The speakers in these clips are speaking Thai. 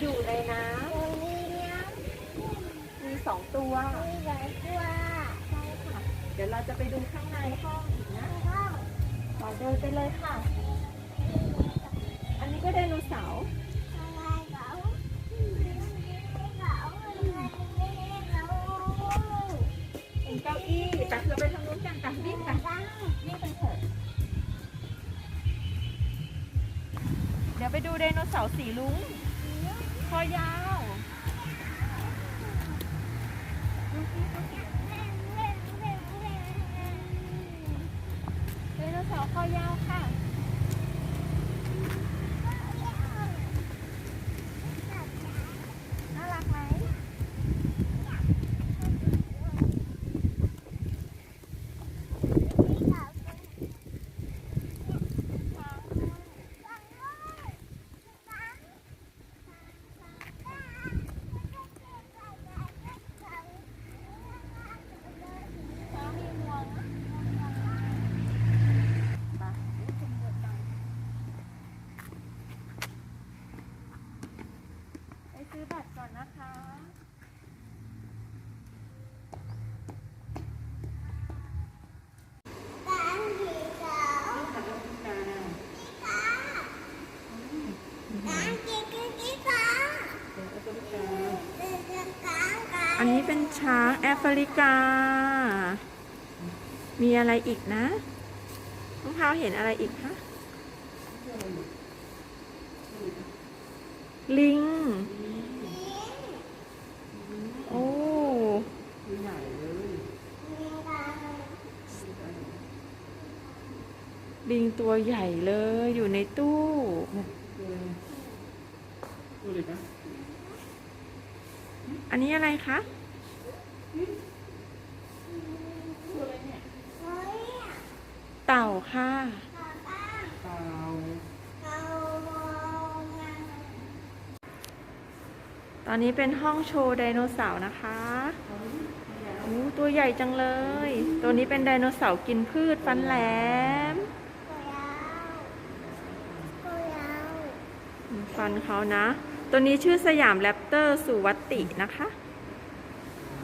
อยู่ในน้ำมีสองตัวใช่ค่ะ เดี๋ยวเราจะไปดูข้างในห้องอีกนะขอเดินไปเลยค่ะ อันนี้ก็ไดโนเสาร์เป็นเก้าอี้แต่เธอไปทา ยวไปดูไดโนเสาร์สีลุ้งคอยาวไดโนเสาร์คอยาวค่ะ ซื้อบัตรก่อนนะคะอันนี้เป็นช้างแอฟริกา มีอะไรอีกนะน้องพาวเห็นอะไรอีกคะ ลิง โอ้ ลิงตัวใหญ่เลยอยู่ในตู้อันนี้อะไรคะเต่าค่ะเปล่าตอนนี้เป็นห้องโชว์ไดโนเสาร์นะคะโอ้ตัวใหญ่จังเลย ตัวนี้เป็นไดโนเสาร์กินพืชฟันแหลม ฟันเขานะ ตัวนี้ชื่อสยามแรปเตอร์สุวัตินะคะ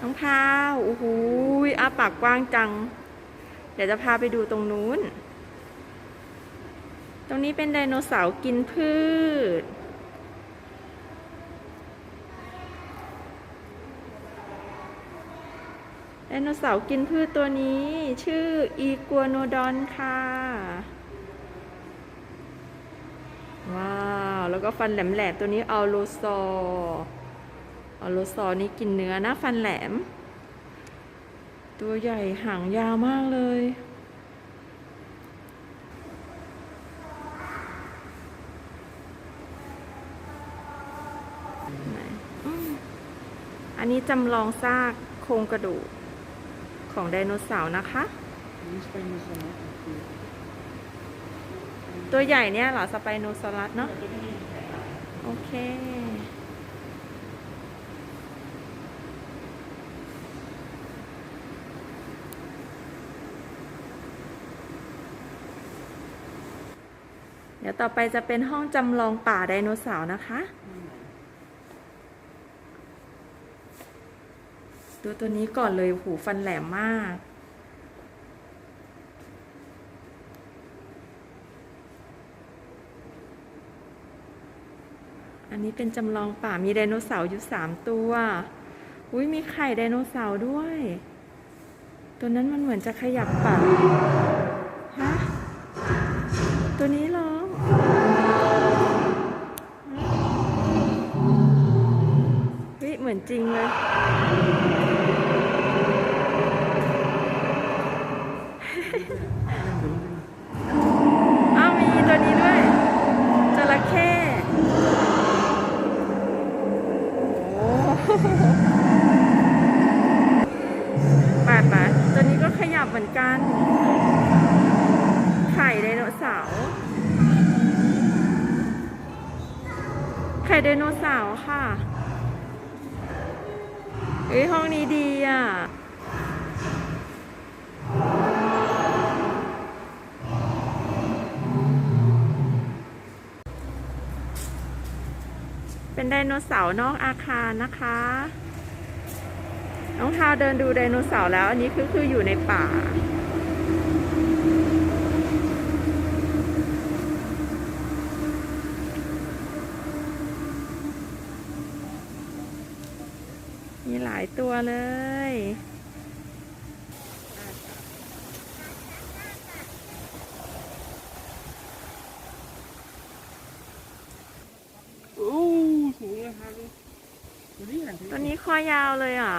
น้องพาวโอ้โหอ้าปากกว้างจัง เดี๋ยวจะพาไปดูตรงนู้น ตรงนี้เป็นไดโนเสาร์กินพืชไดโนเสาร์กินพืชตัวนี้ ชื่ออีกัวโนดอนค่ะ ว้าว แล้วก็ฟันแหลมๆตัวนี้อัลโลซอร์อัลโลซอร์นี่กินเนื้อนะฟันแหลม ตัวใหญ่หางยาวมากเลย อันนี้จำลองซากโครงกระดูกของไดโนเสาร์นะคะ นี่สไปโนซอรัสคือ ตัวใหญ่เนี่ยเหรอสไปโนซอรัสเนาะโอเค เดี๋ยวต่อไปจะเป็นห้องจำลองป่าไดโนเสาร์นะคะ ดูตัวนี้ก่อนเลยหูฟันแหลมมาก อันนี้เป็นจำลองป่ามีไดโนเสาร์อยู่สามตัว อุ้ยมีไข่ไดโนเสาร์ด้วย ตัวนั้นมันเหมือนจะขยับปากฮะ ตัวนี้ร้องเฮ้ยเหมือนจริงเลย อ้าว มีตัวนี้ด้วย จระเข้โอ้ ปาดปาตัวนี้ก็ขยับเหมือนกัน ไข่ไดโนเสาร์ ไข่ไดโนเสาร์ค่ะ เอ้ยห้องนี้ดีอะ เป็นไดโนเสาร์นอกอาคารนะคะ น้องทาวเดินดูไดโนเสาร์แล้ว อันนี้คือคืออยู่ในป่า มีหลายตัวเลย ตันนี้คอยาวเลยอะ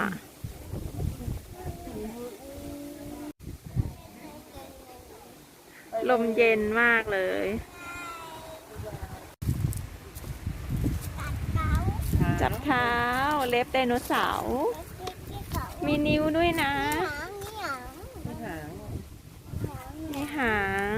ลมเย็นมากเลยจับเท้าเล็บไดโนเสาร์ มีนิ้วด้วยนะ มีหาง มีหาง